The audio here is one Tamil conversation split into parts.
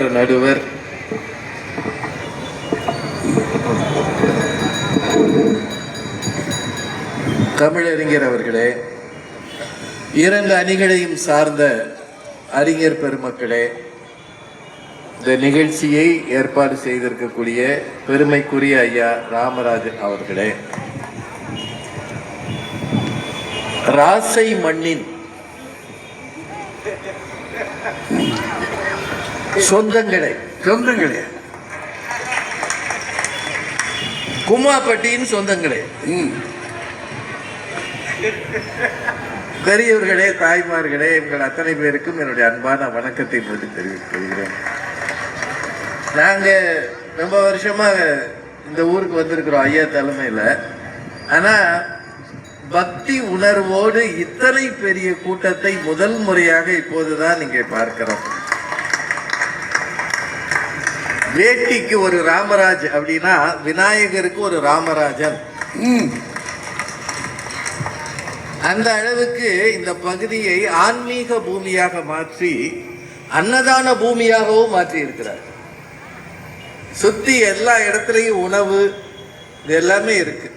நீதிமன்ற நடுவர் தமிழறிஞர் அவர்களே இரண்டு அணிகளையும் சார்ந்த அறிஞர் பெருமக்களே இந்த நிகழ்ச்சியை ஏற்பாடு செய்திருக்கக்கூடிய பெருமைக்குரிய ஐயா ராமராஜன் அவர்களே. ராசை மண்ணின் சொந்தங்களே சொந்தங்களே. கும்மாப்பட்டியின் சொந்தங்களே. பெரியவர்களே தாய்மார்களே எங்கள் அத்தனை பேருக்கும் என்னுடைய அன்பான வணக்கத்தை போட்டு தெரிவித்துக் கொள்கிறேன். ரொம்ப வருஷமாக இந்த ஊருக்கு வந்திருக்கிறோம் ஐயா தலைமையில். ஆனால் பக்தி உணர்வோடு இத்தனை பெரிய கூட்டத்தை முதல் முறையாக இப்போதுதான் இங்கே பார்க்கிறோம். வேட்டிக்கு ஒரு ராமராஜ் அப்படின்னா விநாயகருக்கு ஒரு ராமராஜன். அந்த அளவுக்கு இந்த பகுதியை ஆன்மீக பூமியாக மாற்றி அன்னதான பூமியாகவும் மாற்றி இருக்கிறார். சுத்தி எல்லா இடத்துலையும் உணவு இது எல்லாமே இருக்கு.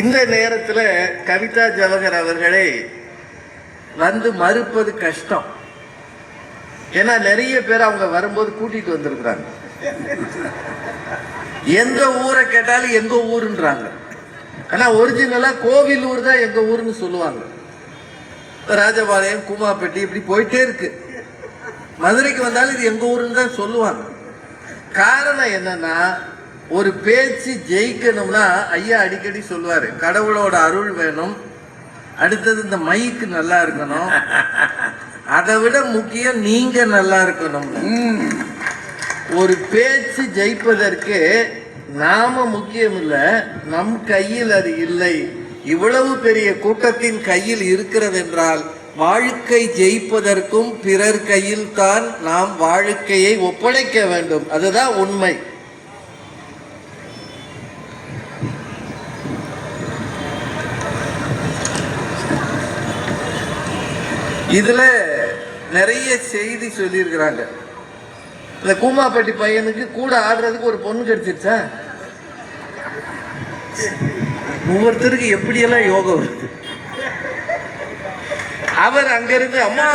இந்த நேரத்துல கவிதா ஜவஹர் அவர்களை வந்து மறுப்பது கஷ்டம். ஏன்னா நிறைய பேர் அவங்க வரும்போது கூட்டிட்டு வந்திருக்கிறாங்க. எந்த ஊரை கேட்டாலும் எங்க ஊருன்றாங்க. ஆனா ஒரிஜினலா கோவில் ஊர் தான் எங்க ஊர்னு சொல்லுவாங்க. ராஜபாளையம் கூமாப்பட்டி இப்படி போயிட்டே இருக்கு. மதுரைக்கு வந்தாலும் இது எங்க ஊருன்னு தான் சொல்லுவாங்க. காரணம் என்னன்னா ஒரு பேச்சு ஜெயிக்கணும்னா ஐயா அடிக்கடி சொல்லுவாரு கடவுளோட அருள் வேணும். அடுத்தது இந்த மைக்கு நல்லா இருக்கணும். அதை விட முக்கியம் நீங்க நல்லா இருக்கணும் ஒரு பேச்சு ஜெயிப்பதற்கு நாம முக்கியம் இல்ல நம் கையில் அது இல்லை. இவ்வளவு பெரிய கூட்டத்தின் கையில் இருக்கிறது என்றால் வாழ்க்கை ஜெயிப்பதற்கும் பிறர் கையில் தான் நாம் வாழ்க்கையை ஒப்படைக்க வேண்டும். அதுதான் உண்மை. இதுல நிறைய செய்தி சொல்லியிருக்கிறாங்க. இந்த கூமாப்பட்டி பையனுக்கு கூட ஆடுறதுக்கு ஒரு பொண்ணு கிடைச்சிருச்சா? ஒவ்வொருத்தருக்கு எப்படியெல்லாம் யோகம் வருது? அவர் அங்கிருந்து அம்மா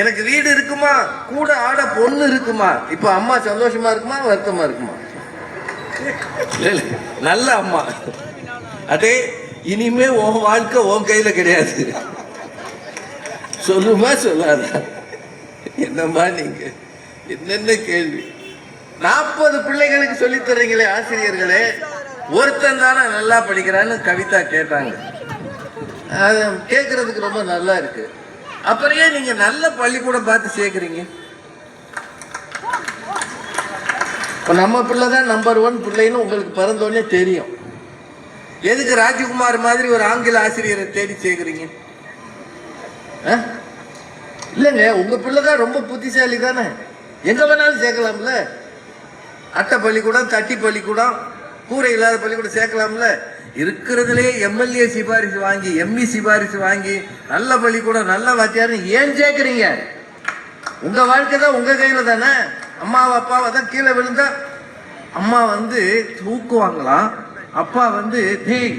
எனக்கு வீடு இருக்குமா? கூட ஆட பொண்ணு இருக்குமா? இப்ப அம்மா சந்தோஷமா இருக்குமா? வருத்தமா இருக்குமா? நல்ல அம்மா. அதே இனிமே உன் வாழ்க்கை உன் கையில கிடையாது. சொல்லுமா சொல்லாதா? என்னம்மா நீங்க என்னென்ன கேள்வி? நாற்பது பிள்ளைகளுக்கு சொல்லித்தரீங்களே ஆசிரியர்களே. ஒருத்தன் தானே நல்லா படிக்கிறான்னு கவிதா கேட்டாங்க. அது கேட்கறதுக்கு ரொம்ப நல்லா இருக்கு. அப்புறம் ஏன் நீங்க நல்ல பள்ளிக்கூடம் பார்த்து சேர்க்குறீங்க? இப்போ நம்ம பிள்ளை தான் நம்பர் ஒன் பிள்ளைன்னு உங்களுக்கு பிறந்தோடனே தெரியும். எதுக்கு ராஜகுமார் மாதிரி ஒரு ஆங்கில ஆசிரியரை தேடி சேர்க்குறீங்க? இல்லைங்க உங்க பிள்ளை தான் ரொம்ப புத்திசாலி தானே எங்க வேணாலும் சேர்க்கலாம்ல? அட்டை பள்ளிக்கூடம் தட்டி பள்ளிக்கூடம் கூரை இல்லாத பள்ளிக்கூடம் சேர்க்கலாம்ல? இருக்கிறதுலே எம்எல்ஏ சிபாரிசு வாங்கி எம்இ சிபாரிசு வாங்கி நல்ல பள்ளிக்கூடம் நல்ல வாத்தியார்னு ஏன் சேர்க்குறீங்க உங்க வாழ்க்கை தான் உங்க கையில தானே? அம்மாவை அப்பாவை தான் கீழே விழுந்தா அம்மா வந்து தூக்குவாங்களாம் அப்பா வந்து தேய்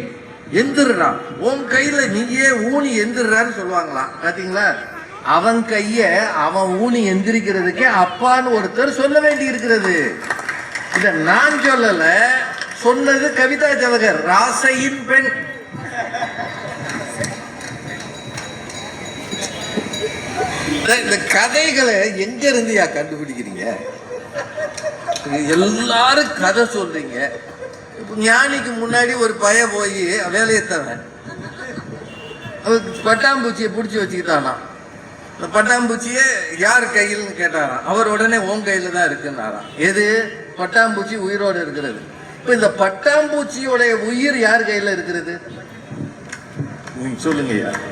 எந்திரா உன் கையில நீயே ஊனி எந்திரான்னு சொல்லுவாங்களாம். பாத்தீங்களா? அவன் கைய அவன் ஊனி எந்திரிக்கிறதுக்கே அப்பான்னு ஒருத்தர் சொல்ல வேண்டி இருக்கிறது இத நான் சொல்லல சொன்னது கவிதா ஜவகர் ராசையின் பெண். இந்த- கதைகளை எங்க இருந்து கண்டுபிடிக்கிறீங்க எல்லாரும் கதை சொல்றீங்க. ஞானிக்கு முன்னாடி ஒரு பய போய் வேலையை தவன் பட்டாம்பூச்சியை பிடிச்சி வச்சுக்கிட்டானாம் இந்த பட்டாம்பூச்சியை யார் கையில்னு கேட்டாராம் அவர் உடனே உன் கையில தான் இருக்குன்னாராம். எது? பட்டாம்பூச்சி உயிரோடு இருக்கிறது. இப்ப இந்த பட்டாம்பூச்சியோடைய உயிர் யார் கையில இருக்கிறது? சொல்லுங்க யார்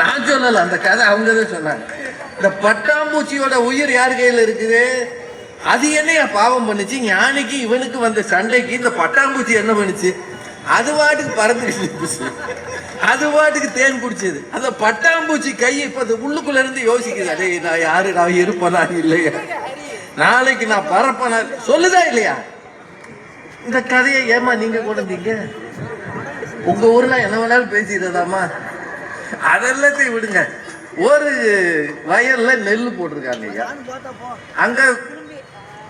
நான் சொல்லல அந்த கதை அவங்க தான் சொன்னாங்க. இந்த பட்டாம்பூச்சியோட உயிர் யார் கையில இருக்குது? அது என்னைய பாவம் பண்ணுச்சு? ஞானிக்கு இவனுக்கு வந்த சண்டைக்கு இந்த பட்டாம்பூச்சி என்ன பண்ணுச்சு? அது பாட்டுக்கு பறந்துக்கிட்டு அது பாட்டுக்கு தேன் குடிச்சது. அந்த பட்டாம்பூச்சி கை இப்ப அது உள்ளுக்குள்ள இருந்து யோசிக்குது. அடே நான் யாரு? நான் இருப்பனா இல்லையா? நாளைக்கு நான் பறப்பனா சொல்லுதா இல்லையா? இந்த கதையை ஏமா நீங்க கொண்டீங்க? உங்க ஊர்ல என்ன வேணாலும் பேசிடுறதாமா அதெல்லாத்தையும் விடுங்க. ஒரு வயல்ல நெல் போட்டிருக்காங்க ஐயா. அங்க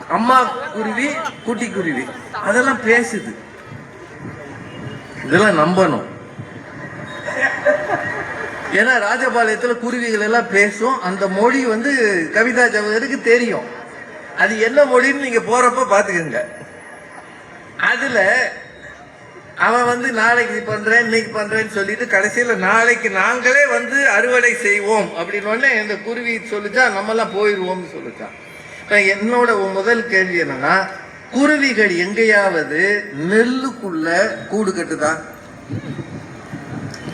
அம்மா குருவி குட்டி குருவி. அதெல்லாம் பேசுது. இதெல்லாம் நம்பணும். ஏன்னா ராஜபாளையத்தில் குருவிகள் எல்லாம் பேசும். அந்த மொழி வந்து கவிதா ஜவஹருக்கு தெரியும். அது என்ன மொழின்னு நீங்க போறப்ப பாத்துக்கோங்க. அதுல அவன் வந்து நாளைக்கு பண்றேன் இன்னைக்கு பண்றேன்னு சொல்லிட்டு கடைசியில நாளைக்கு நாங்களே வந்து அறுவடை செய்வோம். அப்படின்னு உடனே இந்த குருவி சொல்லிச்சா நம்ம எல்லாம் போயிருவோம்னு சொல்லிச்சான். என்னோட முதல் கேள்வி என்னன்னா குருவிகள் எங்கேயாவது நெல்லுக்குள்ள கூடு கட்டுதா?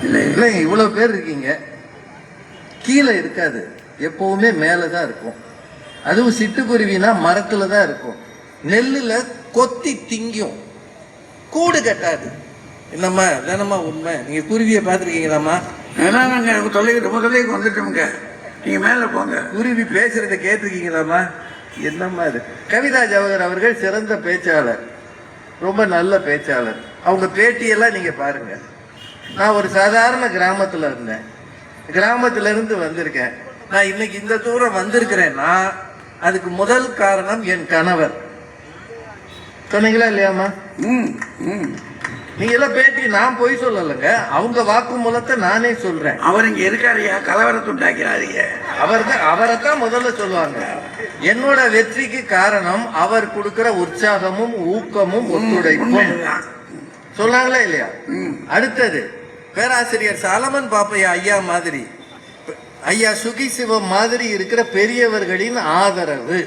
இல்லை இல்லை இவ்வளவு பேர் இருக்கீங்க. கீழே இருக்காது. எப்பவுமே மேலே தான் இருக்கும். அதுவும் சிட்டுக்குருவினா மரத்துல தான் இருக்கும். நெல்லுல கொத்தி திங்கும். கூடு கட்டாது. என்னம்மா தானம்மா உண்மை? நீங்க குருவியை பார்த்துருக்கீங்களாம்மா? அதெல்லாம் நாங்கள் தொலை ரொம்ப வந்துட்டோமுங்க. நீங்கள் மேலே போங்க. குருவி பேசுறதை கேட்டிருக்கீங்களாம்மா? என்னம்மா இது கவிதா ஜவஹர் அவர்கள் சிறந்த பேச்சாளர். ரொம்ப நல்ல பேச்சாளர். அவங்க பேட்டியெல்லாம் நீங்கள் பாருங்க. நான் ஒரு சாதாரண கிராமத்தில் இருந்தேன். கிராமத்துல இருந்து வந்திருக்கேன். நான் இன்னைக்கு இந்த தூரம் வந்திருக்கிறேன்னா அதுக்கு முதல் காரணம் என் கணவர். சொன்னீங்களா இல்லையாம்மா? ம் ம். நீங்க எல்லாம் பேட்டி நான் போய் சொல்லலைங்க. அவங்க வாக்குமூலத்தை நானே சொல்றேன். அவர் இங்கே இருக்காருயா கலவரத்தை உண்டாக்கிறாருங்க அவர் தான் அவரை தான் முதல்ல சொல்லுவாங்க. என்னோட வெற்றிக்கு காரணம் அவர் கொடுக்கிற உற்சாகமும் ஊக்கமும் ஒத்துழைப்பும். சொன்னாங்களா இல்லையா? அடுத்தது பேராசிரியர் சாலமன் பாப்பையா ஐயா மாதிரி ஐயா சுகி சிவம் மாதிரி இருக்கிற பெரியவர்களின் ஆதரவு.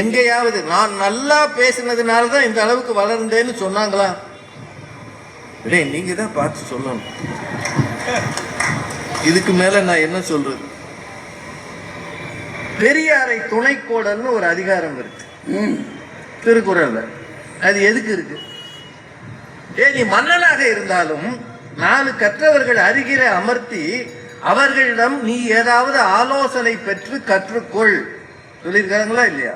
எங்கேயாவது நான் நல்லா பேசினதுனால தான் இந்த அளவுக்கு வளர்ந்தேன்னு சொன்னாங்களா? டேய் நீங்க தான் பார்த்து சொல்லணும். இதுக்கு மேல நான் என்ன சொல்றது? பெரியாரை துணைக்கோடல்னு ஒரு அதிகாரம் இருக்கு. திருக்குறள்ல. அது எதுக்கு இருக்கு? ஏ நீ மன்னனாக இருந்தாலும் நாலு கற்றவர்கள் அருகிலே அமர்த்தி அவர்களிடம் நீ ஏதாவது ஆலோசனை பெற்று கற்றுக்கொள். சொல்லியிருக்காங்களா இல்லையா?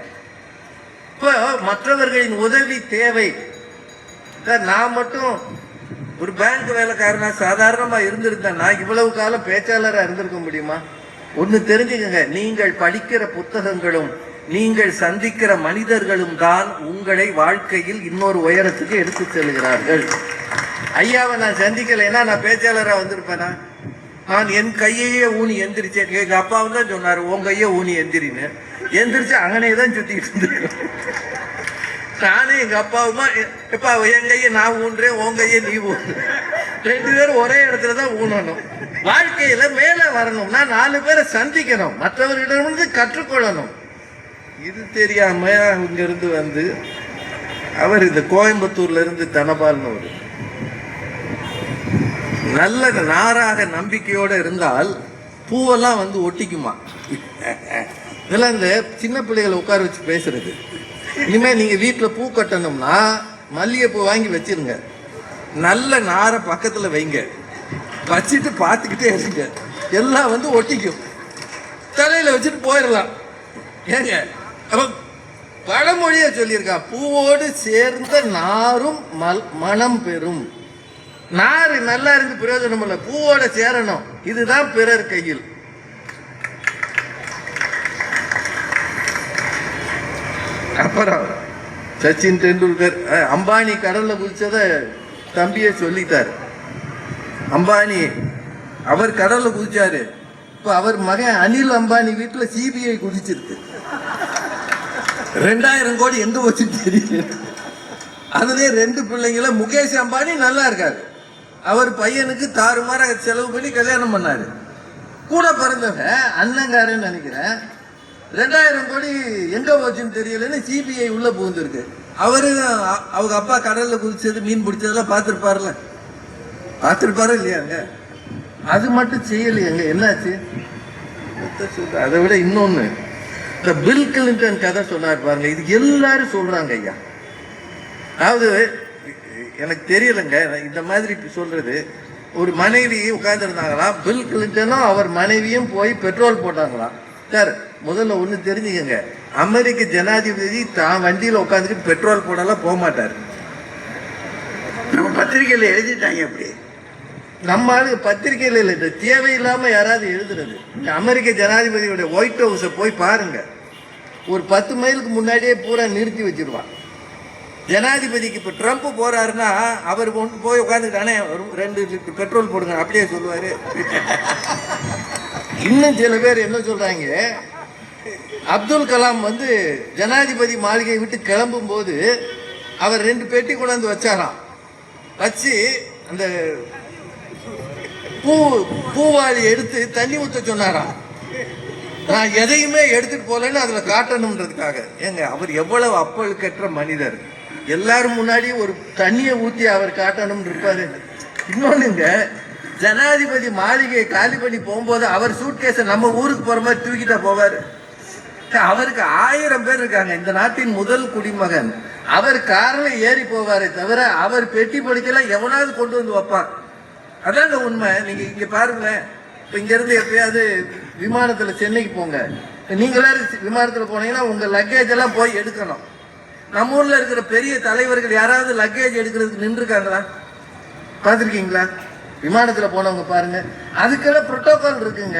இப்போ மற்றவர்களின் உதவி தேவை. நான் மட்டும் ஒரு பேங்க் வேலைக்காரனா சாதாரணமா இருந்திருந்தேன்னா இவ்வளவு காலம் பேச்சாளரா இருந்திருக்க முடியுமா? ஒண்ணு தெரிஞ்சுக்கங்க. நீங்கள் படிக்கிற புத்தகங்களும் நீங்கள் சந்திக்கிற மனிதர்களும் தான் உங்களை வாழ்க்கையில் இன்னொரு உயரத்துக்கு எடுத்து செல்கிறார்கள். ஐயாவை நான் சந்திக்கலைன்னா நான் பேச்சாளராக வந்திருப்பேனா? நான் என் கையையே ஊனி எந்திரிச்சேன் எங்க அப்பாவும் தான் சொன்னார் உன் கையே ஊனி எந்திரின்னு. எந்திரிச்சு அங்கனே தான் சுத்திட்டு இருந்திருக்கேன். நானும் எங்க அப்பாவுமா எப்பா என் கையை நான் ஊன்றேன் உன் கையை நீ ஊன்று ரெண்டு பேரும் ஒரே இடத்துல தான் ஊனணும் வாழ்க்கையில மேல வரணும்னா நாலு பேரை சந்திக்கணும். மற்றவர்களிடமிருந்து கற்றுக்கொள்ளணும். இது தெரியாம இங்க இருந்து வந்து அவர் இந்த கோயம்புத்தூர்ல இருந்து தனபால்னு ஒரு நல்ல நாராக நம்பிக்கையோட இருந்தால் பூவெல்லாம் வந்து ஒட்டிக்குமா? இதெல்லாம் இந்த சின்ன பிள்ளைகளை உட்கார வச்சு பேசுறது. இனிமே நீங்க வீட்டில் பூ கட்டணும்னா மல்லிகைப்பூ வாங்கி வச்சிருங்க. நல்ல நாரை பக்கத்தில் வைங்க. வச்சுட்டு பார்த்துக்கிட்டே இருங்க. எல்லாம் வந்து ஒட்டிக்கும். தலையில் வச்சுட்டு போயிடலாம். ஏங்க அப்போ பழமொழியை சொல்லியிருக்கா பூவோடு சேர்ந்த நாரும் மல் மனம் பெறும். நாறு நல்லா இருந்து பிரயோஜனம் இல்லை. பூவோட சேரணும். இதுதான் பிறர் கையில். அப்புறம் சச்சின் டெண்டுல்கர் அம்பானி கடலில் குதிச்சதை தம்பியே சொல்லிட்டார். அம்பானி அவர் கடலில் குதிச்சாரு. இப்போ அவர் மகன் அனில் அம்பானி வீட்டில் சிபிஐ குதிச்சிருக்கு. ரெண்டாயிரம் கோடி எங்க வச்சு தெரியல. அதுலேயே ரெண்டு பிள்ளைங்கள முகேஷ் அம்பானி நல்லா இருக்காரு. அவர் பையனுக்கு தாறுமாற செலவு பண்ணி கல்யாணம் பண்ணாரு. கூட பிறந்தவன் அண்ணங்காரன்னு நினைக்கிறேன். ரெண்டாயிரம் கோடி எங்க போச்சுன்னு தெரியலன்னு சிபிஐ உள்ள புகுந்திருக்கு. அவரு அவங்க அப்பா கடல்ல குதிச்சது மீன் பிடிச்சதெல்லாம் பார்த்துருப்பாருல பார்த்துருப்பாரு இல்லையாங்க அது மட்டும் செய்யலையாங்க என்னாச்சு? அதை விட இன்னொன்னு. இந்த பில் கிளின்டன் கதை சொன்னார் பாருங்க. இது எல்லாரும் சொல்றாங்க ஐயா. அதாவது எனக்கு தெரியலங்க. இந்த மாதிரி சொல்றது. ஒரு மனைவி உட்கார்ந்துருந்தாங்களாம். பில் கிளின்டனும் அவர் மனைவியும் போய் பெட்ரோல் போட்டாங்களாம். சார் முதல்ல ஒன்று தெரிஞ்சுக்கங்க. அமெரிக்க ஜனாதிபதி தான் வண்டியில் உட்காந்துட்டு பெட்ரோல் போடலாம் போக மாட்டார். நம்ம பத்திரிக்கையில் எழுதிட்டாங்க அப்படி நம்ம ஆளுங்க பத்திரிகையில் இல்லை இந்த தேவையில்லாமல் யாராவது எழுதுறது. இந்த அமெரிக்க ஜனாதிபதியோட ஒயிட் ஹவுஸை போய் பாருங்க. ஒரு பத்து மைலுக்கு முன்னாடியே பூரா நிறுத்தி வச்சிருவான். ஜனாதிபதிக்கு இப்போ ட்ரம்ப் போறாருன்னா அவர் கொண்டு போய் உட்காந்துக்கிட்டானே ரெண்டு லிட்டர் பெட்ரோல் போடுங்க அப்படியே சொல்லுவார். இன்னும் சில பேர் என்ன சொல்கிறாங்க அப்துல் கலாம் வந்து ஜனாதிபதி மாளிகையை விட்டு கிளம்பும் போது அவர் ரெண்டு பெட்டி கொண்டாந்து வச்சாராம். வச்சு அந்த பூ பூவாளி எடுத்து தண்ணி ஊற்ற சொன்னாராம். நான் எதையுமே எடுத்துட்டு போலன்னு அதில் காட்டணுன்றதுக்காக ஏங்க அவர் எவ்வளவு அப்பழுக்கற்ற மனிதர். எல்லாரும் முன்னாடியும் ஒரு தண்ணியை ஊற்றி அவர் காட்டணும்னு இருப்பாரு. இன்னொன்னுங்க ஜனாதிபதி மாளிகையை காலி பண்ணி போகும்போது அவர் சூட்கேஸை நம்ம ஊருக்கு போகிற மாதிரி தூக்கிட்டா போவார். அவருக்கு ஆயிரம் பேர் இருக்காங்க. இந்த நாட்டின் முதல் குடிமகன். அவர் காரில் ஏறி போவாரே தவிர அவர் பெட்டி படிக்கலாம் எவனாவது கொண்டு வந்து வைப்பான். அதாங்க உண்மை. நீங்க இங்க பாருங்களேன். இப்ப இங்க இருந்து எப்பயாவது விமானத்துல சென்னைக்கு போங்க. நீங்களே விமானத்தில் விமானத்துல போனீங்கன்னா உங்க லக்கேஜ் எல்லாம் போய் எடுக்கணும். நம்ம ஊர்ல இருக்கிற பெரிய தலைவர்கள் யாராவது லக்கேஜ் எடுக்கிறதுக்கு நின்றுருக்காங்களா? பார்த்துருக்கீங்களா? விமானத்தில் போனவங்க பாருங்க. அதுக்கெல்லாம் ப்ரோட்டோகால் இருக்குங்க.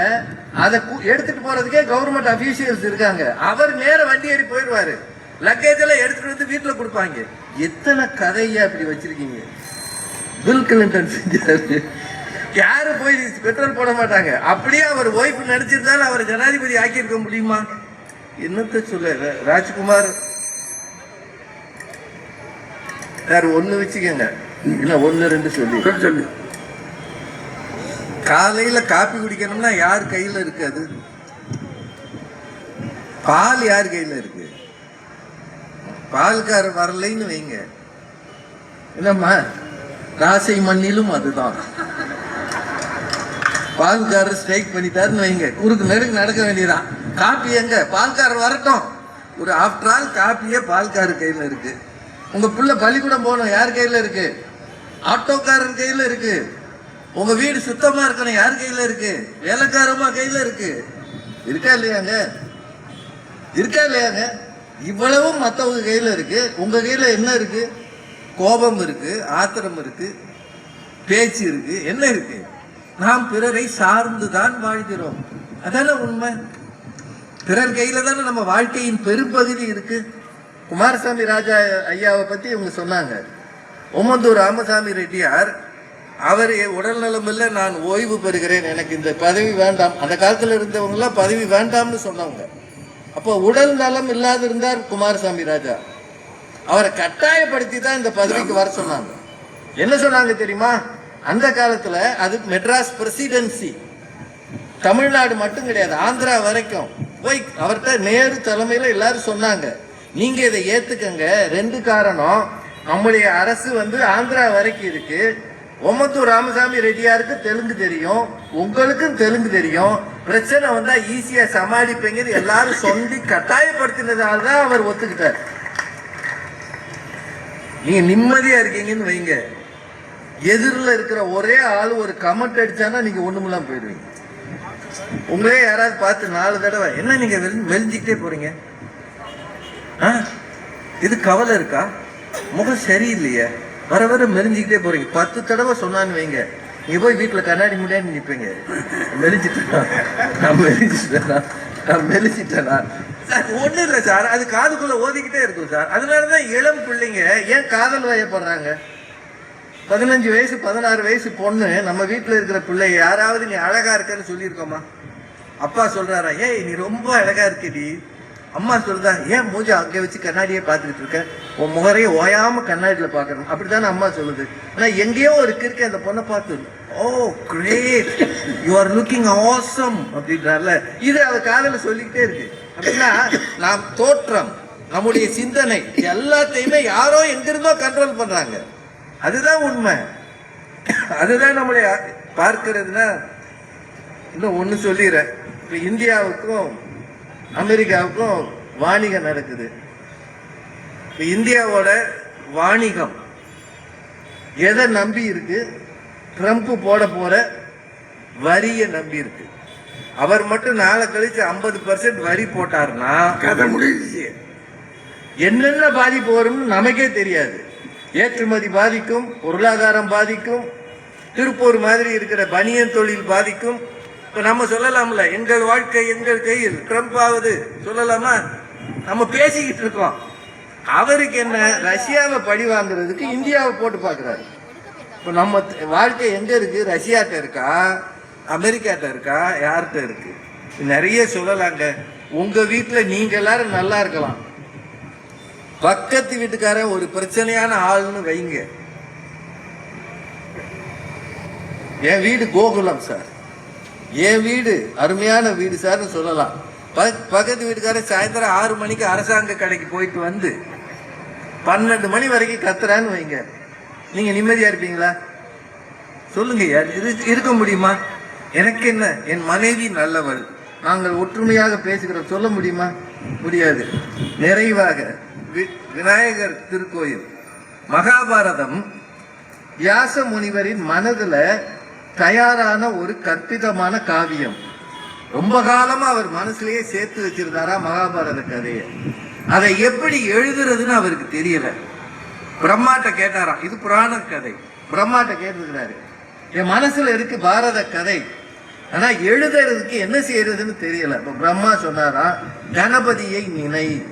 அதை எடுத்துட்டு போறதுக்கே கவர்மெண்ட் அபிஷியல்ஸ் இருக்காங்க. அவர் நேர வண்டி ஏறி போயிடுவாரு. லக்கேஜ் எல்லாம் எடுத்துட்டு வந்து வீட்டில் கொடுப்பாங்க. எத்தனை கதையா அப்படி வச்சிருக்கீங்க? பில் கிளின்டன் செஞ்சாரு. யாரும் போய் பெட்ரோல் போட மாட்டாங்க? அப்படியே அவர் ஒய்ஃப் நடிச்சிருந்தாலும் அவர் ஜனாதிபதி ஆக்கியிருக்க முடியுமா? என்னத்த சொல்ல ராஜ்குமார். வேற ஒன்று வச்சுக்கோங்க. இல்ல ஒன்று ரெண்டு சொல்லி சொல்லு. காலையில் காப்பி குடிக்கணும்னா யார் கையில் இருக்காது பால் யார் கையில் இருக்கு? பால்கார வரலைன்னு வைங்க. என்னம்மா? ராசை மண்ணிலும் அதுதான். பால்காரர் ஸ்ட்ரைக் பண்ணிட்டாருன்னு வைங்க. குறுக்கு நெடுக்கு நடக்க வேண்டியதான் காப்பி எங்க? பால்காரர் வரட்டும். ஒரு ஆஃப்டர் ஆல் காப்பியே பால்காரர் கையில் இருக்கு. உங்க பிள்ளை பள்ளிக்கூடம் போகணும். யார் கையில் இருக்கு? ஆட்டோக்காரர் கையில் இருக்கு. உங்க வீடு சுத்தமா இருக்கணும். யார் கையில இருக்கு? வேலைக்காரமா கையில இருக்கு. இருக்கா இல்லையாங்க? இருக்கா இல்லையாங்க? இவ்வளவும் மற்றவங்க கையில இருக்கு. உங்க கையில என்ன இருக்கு? கோபம் இருக்கு ஆத்திரம் இருக்கு பேச்சு இருக்கு என்ன இருக்கு? நாம் பிறரை சார்ந்துதான் வாழ்கிறோம். அதான உண்மை? பிறர் கையில தானே நம்ம வாழ்க்கையின் பெரும்பகுதி இருக்கு. குமாரசாமி ராஜா ஐயாவை பத்தி இவங்க சொன்னாங்க. ஓமந்தூர் ராமசாமி ரெட்டியார் அவர் உடல் இல்லை நான் ஓய்வு பெறுகிறேன் எனக்கு இந்த பதவி வேண்டாம். அந்த காலத்தில் இருந்தவங்களாம் பதவி வேண்டாம்னு சொன்னவங்க. அப்போ உடல் நலம் இல்லாத இருந்தார் குமாரசாமி ராஜா. அவரை கட்டாயப்படுத்தி தான் இந்த பதவிக்கு வர சொன்னாங்க. என்ன சொன்னாங்க தெரியுமா? அந்த காலத்தில் அது மெட்ராஸ் பிரசிடென்சி. தமிழ்நாடு மட்டும் கிடையாது ஆந்திரா வரைக்கும். போய் அவர்கிட்ட நேரு தலைமையில் எல்லாரும் சொன்னாங்க. நீங்க இதை ஏத்துக்கங்க ரெண்டு காரணம். நம்முடைய அரசு வந்து ஆந்திரா வரைக்கும் இருக்கு. ஓமத்தூர் ராமசாமி ரெட்டியாருக்கு தெலுங்கு தெரியும். உங்களுக்கும் தெலுங்கு தெரியும். பிரச்சனை வந்தா ஈஸியா சமாளிப்பீங்கன்னு எல்லாரும் சொல்லி கட்டாயப்படுத்தினதால தான் அவர் ஒத்துக்கிட்டார். நீங்க நிம்மதியா இருக்கீங்கன்னு வைங்க. எதிரில் இருக்கிற ஒரே ஆள் ஒரு கமெண்ட் அடிச்சானா நீங்க ஒண்ணுமெல்லாம் போயிடுவீங்க. உங்களே யாராவது பார்த்து நாலு தடவை என்ன நீங்க வெளிஞ்சிக்கிட்டே போறீங்க? ஆ? இது கவலை இருக்கா? முகம் சரியில்லையே. வர வர மெலிஞ்சிக்கிட்டே போறீங்க. பத்து தடவை சொன்னான்னு வைங்க. நீங்க போய் வீட்டுல கண்ணாடி முன்னாடி நிற்பீங்க மெலிஞ்சிட்டேனா? நான் மெலிஞ்சிட்டேனா? நான் மெலிஞ்சிட்டேனா? சார் ஒண்ணு இல்ல சார். அது காதுக்குள்ள ஓதிக்கிட்டே இருக்கும் சார். அதனாலதான் இளம் பிள்ளைங்க ஏன் காதல் வயப்படுறாங்க? பதினஞ்சு வயசு பதினாறு வயசு பொண்ணு நம்ம வீட்டுல இருக்கிற பிள்ளை யாராவது நீ அழகா இருக்கன்னு சொல்லியிருக்கோமா? அப்பா சொல்றாரா ஏய் நீ ரொம்ப அழகா இருக்கடி. அம்மா சொல்றா ஏன் மூஞ்சி அங்கே வச்சு கண்ணாடியே பார்த்துக்கிட்டு இருக்க? உன் முகரையே ஓயாம கண்ணாடியில் பார்க்கணும். அப்படித்தானே அம்மா சொல்லுது. ஆனா எங்கேயோ ஒரு கிறுக்கு அந்த பொண்ணை பார்த்து ஓ great you are looking awesome அப்படின்றார்ல. இது அவ காதல சொல்லிக்கிட்டே இருக்கு. அப்படின்னா நாம் தோற்றம் நம்முடைய சிந்தனை எல்லாத்தையுமே யாரோ எங்கிருந்தோ கண்ட்ரோல் பண்றாங்க. அதுதான் உண்மை. அதுதான் நம்மளை பார்க்கிறதுனா இன்னும் ஒன்று சொல்லிடுறேன். இப்போ இந்தியாவுக்கும் அமெரிக்காவுக்கும் வாணிகம் நடக்குது. இப்போ இந்தியாவோட வாணிகம் எதை நம்பி இருக்கு? ட்ரம்ப் போட போற வரியை நம்பி இருக்கு. அவர் மட்டும் நாளை கழிச்சு ஐம்பது பர்சன்ட் வரி போட்டாருன்னா கதை முடிஞ்சிச்சு. என்னென்ன பாதிப்பு வரும்னு நமக்கே தெரியாது. ஏற்றுமதி பாதிக்கும் பொருளாதாரம் பாதிக்கும் திருப்பூர் மாதிரி இருக்கிற பனியன் தொழில் பாதிக்கும் இப்ப நம்ம சொல்லலாம்ல எங்கள் வாழ்க்கை எங்கள் கையில் ட்ரம்ப் ஆகுது சொல்லலாமா? நம்ம பேசிக்கிட்டு இருக்கோம். அவருக்கு என்ன ரஷ்யாவை பழி வாங்குறதுக்கு இந்தியாவை போட்டு பார்க்குறாரு. இப்போ நம்ம வாழ்க்கை எங்க இருக்கு? ரஷ்யாட்ட இருக்கா? அமெரிக்காட்ட இருக்கா? யார்கிட்ட இருக்கு? நிறைய சொல்லலாங்க. உங்க வீட்டுல நீங்க எல்லாரும் நல்லா இருக்கலாம். பக்கத்து வீட்டுக்காரன் ஒரு பிரச்சனையான ஆள்னு வைங்க. என் வீடு கோகுலம் சார். என் வீடு அருமையான வீடு சார்னு சொல்லலாம். ப- பக்கத்து வீட்டுக்காரர் சாயந்தரம் ஆறு மணிக்கு அரசாங்க கடைக்கு போயிட்டு வந்து பன்னெண்டு மணி வரைக்கும் கத்துறான்னு வைங்க. நீங்கள் நிம்மதியாக இருப்பீங்களா? சொல்லுங்க யார் இது இருக்க முடியுமா? எனக்கு என்ன? என் மனைவி நல்லவள். நாங்கள் ஒற்றுமையாக பேசுகிறோம். சொல்ல முடியுமா? முடியாது. நிறைவாக வி- விநாயகர் திருக்கோயில். மகாபாரதம் வியாச முனிவரின் மனதில் தயாரான ஒரு கற்பிதமான காவியம். ரொம்ப காலமா அவர் மனசுலயே சேர்த்து வச்சிருந்தாரா மகாபாரத கதையை. அதை எப்படி எழுதுறதுன்னு அவருக்கு தெரியல. பிரம்மாட்ட கேட்டாராம் இது புராண கதை. பிரம்மாட்ட கேட்டுருக்கிறாரு என் மனசுல இருக்கு பாரத கதை. ஆனா எழுதுறதுக்கு என்ன செய்யறதுன்னு தெரியல. இப்ப பிரம்மா சொன்னாரா கணபதியை நினை.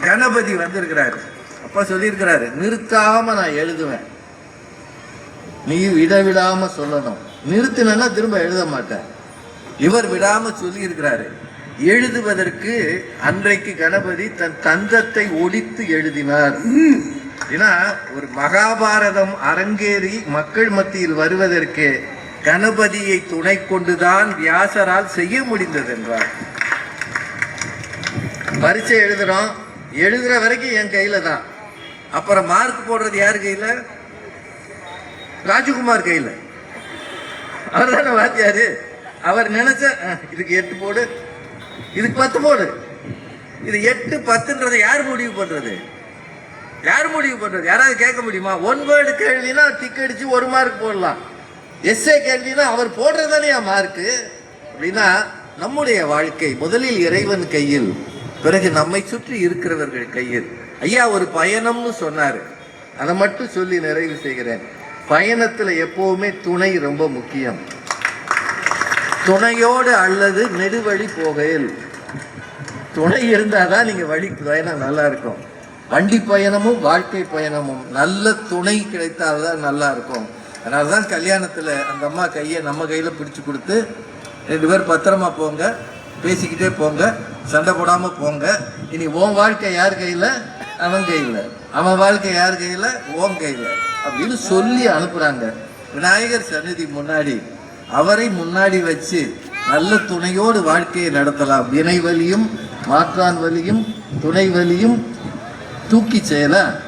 கணபதி வந்திருக்கிறாரு. அப்ப சொல்லியிருக்கிறாரு நிறுத்தாம நான் எழுதுவேன். நீ விட சொல்லணும். நிறுத்தினா திரும்ப எழுத மாட்டேன். இவர் விடாம சொல்லி இருக்கிறாரு எழுதுவதற்கு அன்றைக்கு கணபதி தன் தந்தத்தை ஒடித்து எழுதினார். ஏன்னா ஒரு மகாபாரதம் அரங்கேறி மக்கள் மத்தியில் வருவதற்கு கணபதியை துணை கொண்டுதான் வியாசரால் செய்ய முடிந்தது என்றார். பரீட்சை எழுதுறோம். எழுதுற வரைக்கும் என் கையில தான். அப்புறம் மார்க் போடுறது யார் கையில? ராஜகுமார் கையில். அவர் தானே வாத்தியாரு? அவர் நினைச்ச இதுக்கு எட்டு போடு. இதுக்கு பத்து போடு. இது எட்டு பத்துன்றதை யார் முடிவு பண்றது? யார் முடிவு பண்றது? யாராவது கேட்க முடியுமா? ஒன் வேர்டு கேள்வினா டிக் அடிச்சு ஒரு மார்க் போடலாம். எஸ்ஏ கேள்வினா அவர் போடுறது தானே மார்க்கு அப்படின்னா நம்முடைய வாழ்க்கை முதலில் இறைவன் கையில் பிறகு நம்மை சுற்றி இருக்கிறவர்கள் கையில். ஐயா ஒரு பயணம்னு சொன்னார். அதை மட்டும் சொல்லி நிறைவு செய்கிறேன். பயணத்தில் எப்போவுமே துணை ரொம்ப முக்கியம். துணையோடு அல்லது நெடுவழி போகையில். துணை இருந்தால் தான் நீங்கள் வழி பயணம் நல்லா இருக்கும். வண்டி பயணமும் வாழ்க்கை பயணமும் நல்ல துணை கிடைத்தால்தான் நல்லா இருக்கும். அதனால தான் கல்யாணத்தில் அந்த அம்மா கையை நம்ம கையில் பிடிச்சு கொடுத்து ரெண்டு பேர் பத்திரமா போங்க பேசிக்கிட்டே போங்க சண்டை போடாமல் போங்க. இனி உன் வாழ்க்கை யார் கையில்? அவன் கையில். அவன் வாழ்க்கை யார் கையில? ஓம் கையில. அப்படின்னு சொல்லி அனுப்புறாங்க. விநாயகர் சன்னதி முன்னாடி அவரை முன்னாடி வச்சு நல்ல துணையோடு வாழ்க்கையை நடத்தலாம். வினை வலியும் மாற்றான் வலியும் துணை வலியும் தூக்கி செயலா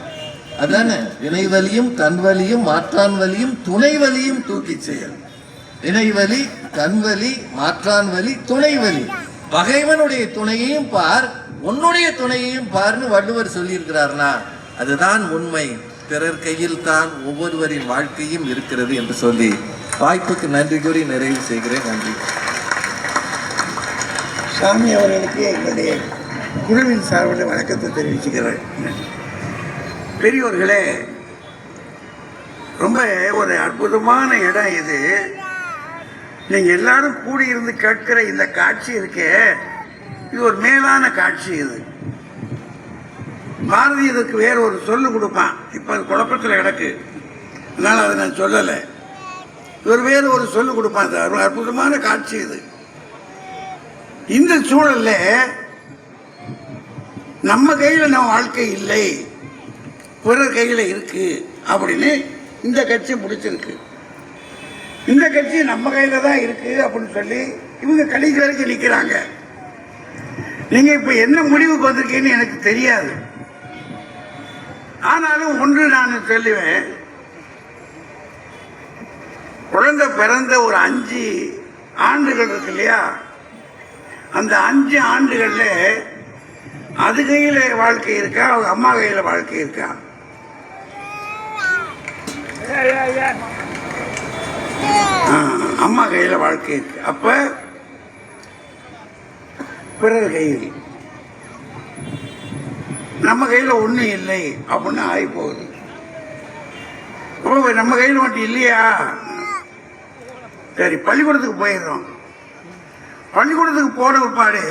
அதானே? வினை வலியும் தன் வலியும் மாற்றான் வலியும் துணை வலியும் தூக்கி செயல் வினை வலி தன் வலி மாற்றான் வலி துணை வலி. பகைவனுடைய துணையையும் பார். உன்னுடைய துணையையும் பார்னு வள்ளுவர் சொல்லியிருக்கிறார்னா அதுதான் உண்மை. பிறர் கையில் தான் ஒவ்வொருவரின் வாழ்க்கையும் இருக்கிறது என்று சொல்லி வாய்ப்புக்கு நன்றி கூறி நிறைவு செய்கிறேன். நன்றி. சாமி அவர்களுக்கு எங்களுடைய குழுவின் சார்பில் வணக்கத்தை தெரிவிச்சுக்கிறேன். பெரியோர்களே ரொம்ப ஒரு அற்புதமான இடம் இது. நீங்கள் எல்லாரும் கூடியிருந்து கேட்கிற இந்த காட்சி இருக்கே இது ஒரு மேலான காட்சி இது. பாரதி இதுக்கு வேற ஒரு சொல்லு கொடுப்பான். இப்போ அது குழப்பத்தில் கிடக்கு. அதனால் அதை நான் சொல்லலை. இவர் வேறு ஒரு சொல்லு கொடுப்பான் சார். ஒரு அற்புதமான காட்சி இது. இந்த சூழலில் நம்ம கையில் நம்ம வாழ்க்கை இல்லை. பிறர் கையில் இருக்கு அப்படின்னு இந்த கட்சி முடிச்சிருக்கு. இந்த கட்சி நம்ம கையில் தான் இருக்குது அப்படின்னு சொல்லி இவங்க கடைசி வரைக்கும் நிற்கிறாங்க நீங்க இப்ப என்ன முடிவுக்கு வந்திருக்கீங்கன்னு எனக்கு தெரியாது. ஆனாலும் ஒன்று நான் சொல்லுவேன். குழந்தை பிறந்த ஒரு அஞ்சு ஆண்டுகள் இருக்கு இல்லையா? அந்த அஞ்சு ஆண்டுகள்ல அது கையில வாழ்க்கை இருக்கா? அவங்க அம்மா கையில வாழ்க்கை இருக்கா? அம்மா கையில வாழ்க்கை இருக்கு. அப்ப பிறர் கையில் நம்ம கையில் ஒன்றும் இல்லை அப்படின்னு ஆகி போகுது அப்ப நம்ம கையில் மட்டும் இல்லையா? சரி பள்ளிக்கூடத்துக்கு போயிடுறோம். பள்ளிக்கூடத்துக்கு போன பாடு